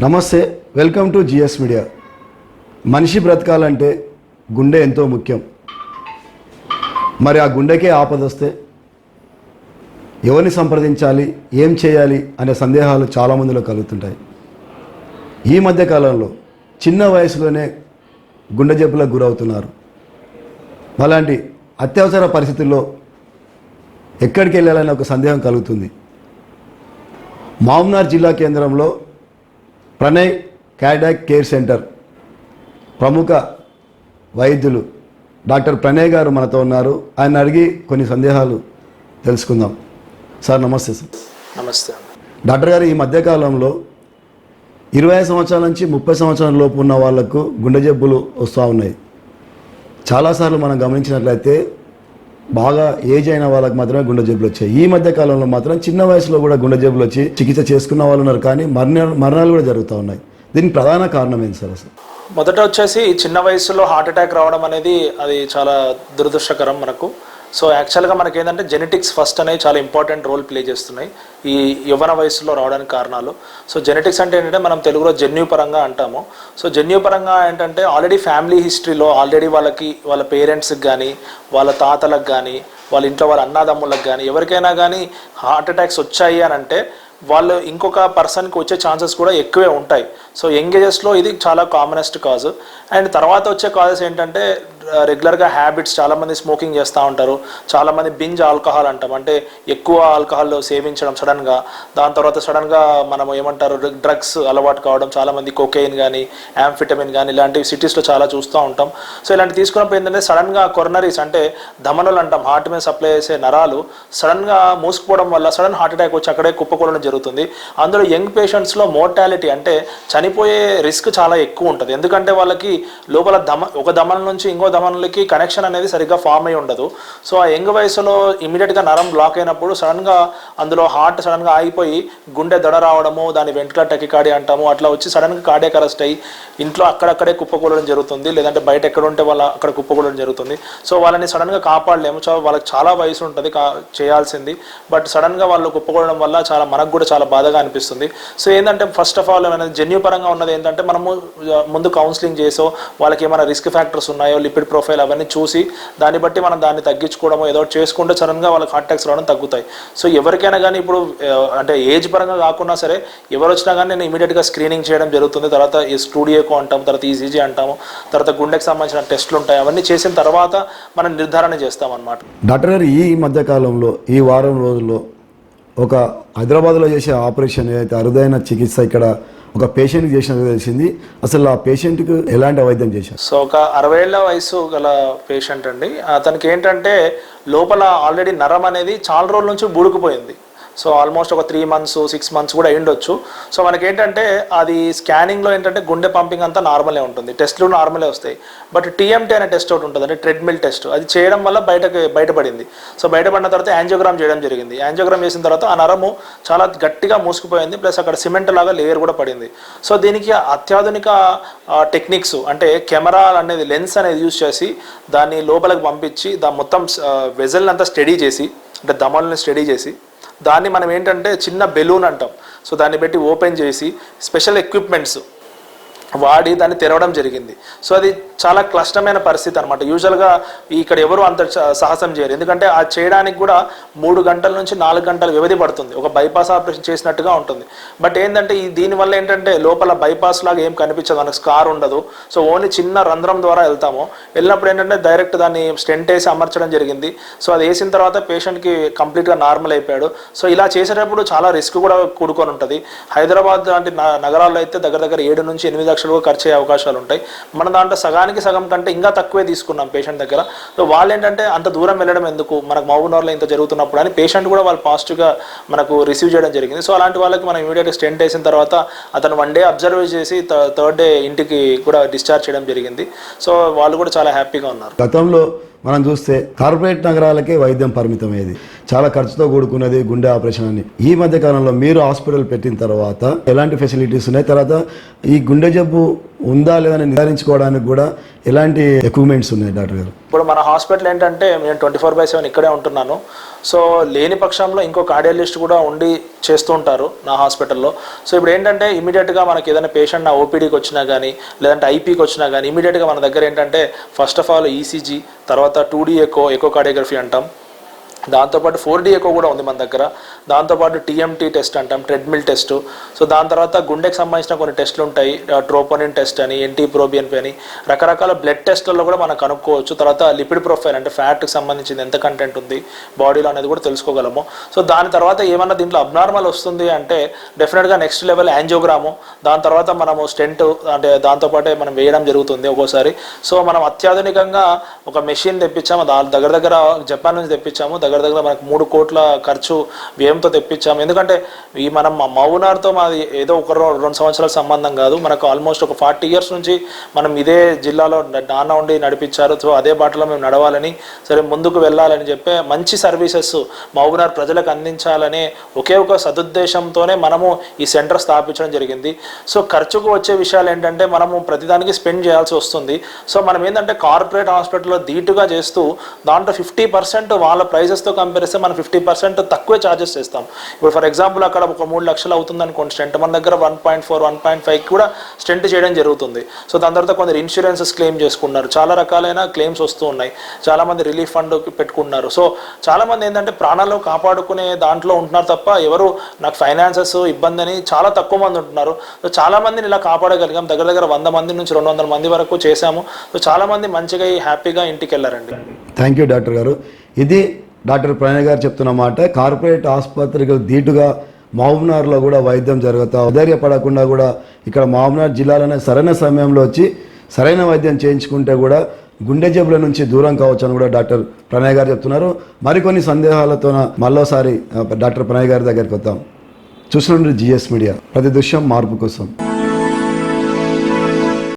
నమస్తే welcome to GS media. మనిషి బ్రతకాలంటే గుండె ఎంతో ముఖ్యం. మరి ఆ గుండెకే ఆపదొస్తే ఎవరిని సంప్రదించాలి ఏం చేయాలి అనే సందేహాలు చాలామందిలో కలుగుతుంటాయి. ఈ మధ్య కాలంలో చిన్న వయసులోనే గుండె జబ్బులకు గురవుతున్నారు. అలాంటి అత్యవసర పరిస్థితుల్లో ఎక్కడికి వెళ్ళాలని ఒక సందేహం కలుగుతుంది. మామ్నార్ జిల్లా కేంద్రంలో ప్రణయ్ క్యాడాక్ కేర్ సెంటర్ ప్రముఖ వైద్యులు డాక్టర్ ప్రణయ్ గారు మనతో ఉన్నారు. ఆయన అడిగి కొన్ని సందేహాలు తెలుసుకుందాం. సార్ నమస్తే సార్. నమస్తే డాక్టర్ గారు ఈ మధ్యకాలంలో ఇరవై సంవత్సరాల నుంచి ముప్పై సంవత్సరాల లోపు ఉన్న వాళ్ళకు గుండె జబ్బులు వస్తూ ఉన్నాయి. చాలాసార్లు మనం గమనించినట్లయితే బాగా ఏజ్ అయిన వాళ్ళకి మాత్రమే గుండె జబ్బులు వచ్చాయి. ఈ మధ్య కాలంలో మాత్రం చిన్న వయసులో కూడా గుండె జబ్బులు వచ్చి చికిత్స చేసుకున్న వాళ్ళు ఉన్నారు కానీ మరణ మరణాలు కూడా జరుగుతూ ఉన్నాయి. దీనికి ప్రధాన కారణం ఏంటి సార్ అసలు? మొదట వచ్చేసి చిన్న వయసులో హార్ట్ అటాక్ రావడం అనేది అది చాలా దురదృష్టకరం మనకు. సో యాక్చువల్గా మనకి ఏంటంటే జెనెటిక్స్ ఫస్ట్ అనేవి చాలా ఇంపార్టెంట్ రోల్ ప్లే చేస్తున్నాయి. ఈ యవ్వన వయసులో రావడానికి కారణాలు. సో జెనెటిక్స్ అంటే ఏంటంటే మనం తెలుగులో జన్యుపరంగా అంటాము. సో జన్యుపరంగా ఏంటంటే ఆల్రెడీ ఫ్యామిలీ హిస్టరీలో ఆల్రెడీ వాళ్ళకి వాళ్ళ పేరెంట్స్కి కానీ వాళ్ళ తాతలకు కానీ వాళ్ళ ఇంట్లో వాళ్ళ అన్నదమ్ములకు కానీ ఎవరికైనా కానీ హార్ట్ అటాక్స్ వచ్చాయి అని అంటే వాళ్ళు ఇంకొక పర్సన్కి వచ్చే ఛాన్సెస్ కూడా ఎక్కువే ఉంటాయి. సో యంగ్ ఏజెస్లో ఇది చాలా కామనెస్ట్ కాజ్ అండ్ తర్వాత వచ్చే కాజెస్ ఏంటంటే రెగ్యులర్గా హ్యాబిట్స్ చాలామంది స్మోకింగ్ చేస్తూ ఉంటారు. చాలామంది బింజ్ ఆల్కహాల్ అంటాం. అంటే ఎక్కువ ఆల్కహాల్ సేవించడం సడన్గా దాని తర్వాత సడన్గా మనం ఏమంటారు డ్రగ్స్ అలవాటు కావడం చాలామంది కొకెయిన్ కానీ యాంఫిటమిన్ కానీ ఇలాంటివి సిటీస్లో చాలా చూస్తూ ఉంటాం. సో ఇలాంటి తీసుకున్నప్పుడు ఏంటంటే సడన్గా కొరనరీస్ అంటే ధమనులు అంటాం. హార్ట్ మీద సప్లై చేసే నరాలు సడన్గా మూసుకుపోవడం వల్ల సడన్ హార్ట్ అటాక్ వచ్చి అక్కడే కుప్పకూడడం జరుగుతుంది. అందులో యంగ్ పేషెంట్స్లో మోర్టాలిటీ అంటే చనిపోయే రిస్క్ చాలా ఎక్కువ ఉంటుంది. ఎందుకంటే వాళ్ళకి లోపల దమ ఒక దమనం నుంచి ఇంకో దమనులకి కనెక్షన్ అనేది సరిగ్గా ఫామ్ అయి ఉండదు. సో ఆ యంగ్ వయసులో ఇమీడియట్గా నరం బ్లాక్ అయినప్పుడు సడన్గా అందులో హార్ట్ సడన్గా ఆగిపోయి గుండె దడ రావడము దాని వెంట్రుకల టెకికాడి అంటాము అట్లా వచ్చి సడన్గా కార్డియాక్ అరెస్ట్ అయ్యి ఇంట్లో అక్కడక్కడే కుప్పకూడడం జరుగుతుంది లేదంటే బయట ఎక్కడ ఉంటే వాళ్ళ అక్కడ కుప్పకూడడం జరుగుతుంది. సో వాళ్ళని సడన్గా కాపాడలేము. సో వాళ్ళకి చాలా వయసు ఉంటుంది కా చేయాల్సింది. బట్ సడన్గా వాళ్ళు కుప్పకూడడం వల్ల చాలా మనకు కూడా చాలా బాధగా అనిపిస్తుంది. సో ఏంటంటే ఫస్ట్ ఆఫ్ ఆల్ ఏమైనా జన్యు ఉన్నది ఏంటంటే మనము ముందు కౌన్సిలింగ్ చేసో వాళ్ళకి ఏమైనా రిస్క్ ఫ్యాక్టర్స్ ఉన్నాయో లిపిడ్ ప్రొఫైల్ అవన్నీ చూసి దాన్ని బట్టి మనం దాన్ని తగ్గించుకోవడమో ఏదో చేసుకుంటే సడన్గా వాళ్ళకి హార్ట్ అటాక్స్ రావడం తగ్గుతాయి. సో ఎవరికైనా కానీ ఇప్పుడు అంటే ఏజ్ పరంగా కాకుండా సరే ఎవరు వచ్చినా కానీ నేను ఇమీడియట్గా స్క్రీనింగ్ చేయడం జరుగుతుంది. తర్వాత ఈ స్టూడియోకో అంటాము తర్వాత ఈజీజీ అంటాము తర్వాత గుండెకి సంబంధించిన టెస్టులు ఉంటాయి. అవన్నీ చేసిన తర్వాత మనం నిర్ధారణ చేస్తాం అన్నమాట డాక్టర్ గారు ఈ మధ్య కాలంలో ఈ వారం రోజుల్లో ఒక హైదరాబాద్లో చేసే ఆపరేషన్ ఏదైతే అరుదైన చికిత్స ఇక్కడ ఒక పేషెంట్కి చేసినట్టు తెలిసింది. అసలు ఆ పేషెంట్కి ఎలాంటి వైద్యం చేశారు? సో ఒక అరవై ఏళ్ళ వయసు గల పేషెంట్ అండి. అతనికి ఏంటంటే లోపల ఆల్రెడీ నరం అనేది చాలా రోజుల నుంచి బుడుకుపోయింది. సో ఆల్మోస్ట్ ఒక త్రీ మంత్స్ సిక్స్ మంత్స్ కూడా అయ్యుండొచ్చు సో మనకి ఏంటంటే అది స్కానింగ్లో ఏంటంటే గుండె పంపింగ్ అంతా నార్మలే ఉంటుంది. టెస్ట్లు నార్మలే వస్తాయి. బట్ టీఎంటీ అనే టెస్ట్ ఒకటి ఉంటుంది. అంటే ట్రెడ్మిల్ టెస్ట్. అది చేయడం వల్ల బయటకు బయటపడింది. సో బయటపడిన తర్వాత యాంజియోగ్రామ్ చేయడం జరిగింది. యాంజియోగ్రామ్ చేసిన తర్వాత ఆ నరము చాలా గట్టిగా మూసుకుపోయింది. ప్లస్ అక్కడ సిమెంట్ లాగా లేయర్ కూడా పడింది. సో దీనికి అత్యాధునిక టెక్నిక్స్ అంటే కెమెరా అనేది లెన్స్ అనేది యూజ్ చేసి దాన్ని లోపలికి పంపించి దాని మొత్తం వెజల్ని అంతా స్టడీ చేసి అంటే దమల్ని స్టడీ చేసి దాన్ని మనం ఏంటంటే చిన్న బెలూన్ అంటాం. సో దాన్ని పెట్టి ఓపెన్ చేసి స్పెషల్ ఎక్విప్మెంట్స్ వాడి దాన్ని తెరవడం జరిగింది. సో అది చాలా క్లిష్టమైన పరిస్థితి అనమాట యూజువల్గా ఇక్కడ ఎవరు అంత సాహసం చేయరు. ఎందుకంటే ఆ చేయడానికి కూడా మూడు గంటల నుంచి నాలుగు గంటల వ్యవధి పడుతుంది. ఒక బైపాస్ ఆపరేషన్ చేసినట్టుగా ఉంటుంది. బట్ ఏంటంటే ఈ దీనివల్ల ఏంటంటే లోపల బైపాస్ లాగా ఏం కనిపించదు. మనకు స్కార్ ఉండదు. సో ఓన్లీ చిన్న రంధ్రం ద్వారా వెళ్తాము. వెళ్ళినప్పుడు ఏంటంటే డైరెక్ట్ దాన్ని స్టెంట్ వేసి అమర్చడం జరిగింది. సో అది వేసిన తర్వాత పేషెంట్కి కంప్లీట్గా నార్మల్ అయిపోయాడు. సో ఇలా చేసేటప్పుడు చాలా రిస్క్ కూడా కూడుకొని ఉంటుంది. హైదరాబాద్ లాంటి నగరాల్లో అయితే దగ్గర దగ్గర ఏడు నుంచి ఎనిమిది లక్షలు కూడా ఖర్చు అయ్యే అవకాశాలు ఉంటాయి. మన దాంట్లో సగానికి సగం కంటే ఇంకా తక్కువే తీసుకున్నాం పేషెంట్ దగ్గర. సో వాళ్ళు ఏంటంటే అంత దూరం వెళ్ళడం ఎందుకు? మనకు మహబూబ్నగర్లో ఇంత జరుగుతున్నప్పుడు అని పేషెంట్ కూడా వాళ్ళు పాజిటివ్గా మనకు రిసీవ్ చేయడం జరిగింది. సో అలాంటి వాళ్ళకి మనం ఇమీడియట్గా స్టెంట్ వేసిన తర్వాత అతను వన్ డే అబ్జర్వ్ చేసి థర్డ్ డే ఇంటికి కూడా డిశ్చార్జ్ చేయడం జరిగింది. సో వాళ్ళు కూడా చాలా హ్యాపీగా ఉన్నారు. గతంలో మనం చూస్తే కార్పొరేట్ నగరాలకే వైద్యం పరిమితమయ్యేది. చాలా ఖర్చుతో కూడుకున్నది గుండె ఆపరేషన్ అని. ఈ మధ్య కాలంలో మీరు హాస్పిటల్ పెట్టిన తర్వాత ఎలాంటి ఫెసిలిటీస్ ఉన్నాయి? తర్వాత ఈ గుండె జబ్బు ఉందా లేదని నిర్ధారించుకోవడానికి కూడా ఎలాంటి ఎక్విప్మెంట్స్ ఉన్నాయి డాక్టర్ గారు? ఇప్పుడు మన హాస్పిటల్ ఏంటంటే నేను ట్వంటీ ఫోర్ బై సెవెన్ ఇక్కడే ఉంటున్నాను. సో లేని పక్షంలో ఇంకో కార్డియాలజిస్ట్ కూడా ఉండి చేస్తూ ఉంటారు నా హాస్పిటల్లో. సో ఇప్పుడు ఏంటంటే ఇమీడియట్గా మనకి ఏదైనా పేషెంట్ నా ఓపీడీకి వచ్చినా కానీ లేదంటే ఐపీకి వచ్చినా కానీ ఇమీడియట్గా మన దగ్గర ఏంటంటే ఫస్ట్ ఆఫ్ ఆల్ ఈసీజీ తర్వాత two D echo echocardiography అంటాం. దాంతోపాటు ఫోర్ డిఎకో కూడా ఉంది మన దగ్గర. దాంతోపాటు టీఎంటీ టెస్ట్ అంటాం ట్రెడ్మిల్ టెస్ట్. సో దాని తర్వాత గుండెకి సంబంధించిన కొన్ని టెస్టులు ఉంటాయి. ట్రోపోనిన్ టెస్ట్ అని ఎన్టీ ప్రోబియన్పి అని. రకరకాల బ్లడ్ టెస్ట్లలో కూడా మనం కనుక్కోవచ్చు. తర్వాత లిపిడ్ ప్రొఫైల్ అంటే ఫ్యాట్కి సంబంధించింది ఎంత కంటెంట్ ఉంది బాడీలో అనేది కూడా తెలుసుకోగలము. సో దాని తర్వాత ఏమన్నా దీంట్లో అబ్నార్మల్ వస్తుంది అంటే డెఫినెట్గా నెక్స్ట్ లెవెల్ యాంజియోగ్రాము. దాని తర్వాత మనము స్టెంట్ అంటే దాంతోపాటే మనం వేయడం జరుగుతుంది ఒక్కోసారి. సో మనం అత్యాధునికంగా ఒక మెషిన్ తెప్పించాము. దాని దగ్గర దగ్గర జపాన్ నుంచి తెప్పించాము. దగ్గర దగ్గర మనకు మూడు కోట్ల ఖర్చు వ్యయంతో తెప్పించాము ఎందుకంటే ఈ మనం మా మౌనార్తో మాది ఏదో ఒక రెండు సంవత్సరాల సంబంధం కాదు. మనకు ఆల్మోస్ట్ ఒక ఫార్టీ ఇయర్స్ నుంచి మనం ఇదే జిల్లాలో నాన్న ఉండి నడిపించారు. సో అదే బాటలో మేము నడవాలని సరే ముందుకు వెళ్ళాలని చెప్పే మంచి సర్వీసెస్ మౌనార్ ప్రజలకు అందించాలనే ఒకే ఒక సదుద్దేశంతోనే మనము ఈ సెంటర్ స్థాపించడం జరిగింది. సో ఖర్చుకు వచ్చే విషయాలు ఏంటంటే మనము ప్రతిదానికి స్పెండ్ చేయాల్సి వస్తుంది. సో మనం ఏంటంటే కార్పొరేట్ హాస్పిటల్లో ధీటుగా చేస్తూ దాంట్లో ఫిఫ్టీ పర్సెంట్ వాళ్ళ ప్రైజెస్ ప్రైజెస్తో కంపేర్ చేస్తే మనం ఫిఫ్టీ పర్సెంట్ తక్కువే ఛార్జెస్ చేస్తాం. ఇప్పుడు ఫర్ ఎగ్జాంపుల్ అక్కడ ఒక మూడు లక్షలు అవుతుంది అనుకోండి స్టెంట్ మన దగ్గర one point four one point five కూడా స్టెంట్ చేయడం జరుగుతుంది. సో దాని తర్వాత కొందరు ఇన్సూరెన్సెస్ క్లెయిమ్ చేసుకున్నారు చాలా రకాలైన క్లెయిమ్స్ వస్తూ ఉన్నాయి. చాలా మంది రిలీఫ్ ఫండ్ పెట్టుకున్నారు సో చాలా మంది ఏంటంటే ప్రాణాలు కాపాడుకునే దాంట్లో ఉంటున్నారు తప్ప ఎవరు నాకు ఫైనాన్సెస్ ఇబ్బంది అని చాలా తక్కువ మంది ఉంటున్నారు. సో చాలా మందిని ఇలా కాపాడగలిగాం. దగ్గర దగ్గర వంద మంది నుంచి రెండు వందల మంది వరకు చేశాము. సో చాలా మంది మంచిగా హ్యాపీగా ఇంటికి వెళ్ళారండి. థ్యాంక్ యూ డాక్టర్ గారు. ఇది డాక్టర్ ప్రణయ్ గారు చెప్తున్న మాట కార్పొరేట్ ఆసుపత్రికి ధీటుగా మహబూబ్నగర్లో కూడా వైద్యం జరుగుతా ధైర్యపడకుండా కూడా ఇక్కడ మహబూబ్నగర్ జిల్లాలోనే సరైన సమయంలో వచ్చి సరైన వైద్యం చేయించుకుంటే కూడా గుండె జబ్బుల నుంచి దూరం కావచ్చు అని కూడా డాక్టర్ ప్రణయ్ గారు చెప్తున్నారు. మరికొన్ని సందేహాలతో మళ్ళోసారి డాక్టర్ ప్రణయ్ గారి దగ్గరికి వద్దాం. చూస్తుండ్రి జిఎస్ మీడియా. ప్రతి దృశ్యం మార్పు కోసం.